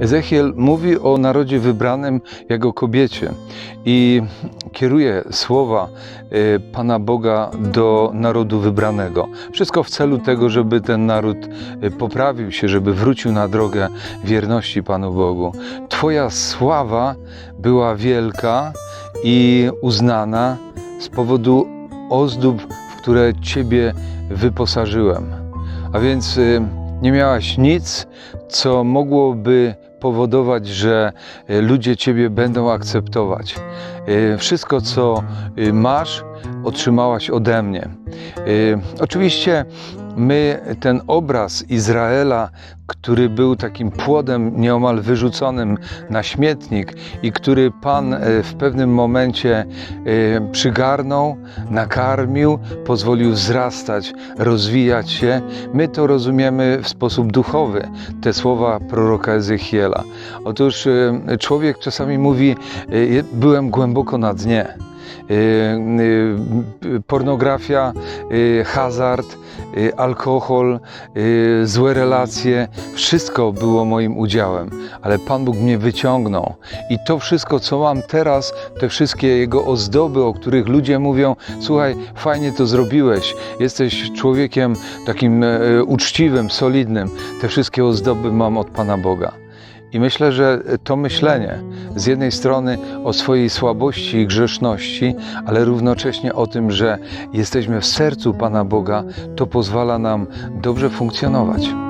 Ezechiel mówi o narodzie wybranym jako kobiecie i kieruje słowa y, Pana Boga do narodu wybranego. Wszystko w celu tego, żeby ten naród y, poprawił się, żeby wrócił na drogę wierności Panu Bogu. Twoja sława była wielka i uznana z powodu ozdób, w które Ciebie wyposażyłem. A więc y, nie miałaś nic, co mogłoby powodować, że y, ludzie Ciebie będą akceptować. Y, Wszystko, co y, masz, otrzymałaś ode mnie. Oczywiście my ten obraz Izraela, który był takim płodem nieomal wyrzuconym na śmietnik i który Pan y, w pewnym momencie y, przygarnął, nakarmił, pozwolił wzrastać, rozwijać się, my to rozumiemy w sposób duchowy, te słowa proroka Ezechiela. Otóż y, człowiek czasami mówi, byłem głęboko na dnie. Y, y, pornografia, y, hazard, y, alkohol, złe relacje, wszystko było moim udziałem, ale Pan Bóg mnie wyciągnął. I to wszystko, co mam teraz, te wszystkie Jego ozdoby, o których ludzie mówią, słuchaj, fajnie to zrobiłeś, jesteś człowiekiem takim e, uczciwym, solidnym, te wszystkie ozdoby mam od Pana Boga. I myślę, że to myślenie z jednej strony o swojej słabości i grzeszności, ale równocześnie o tym, że jesteśmy w sercu Pana Boga, to pozwala nam dobrze funkcjonować.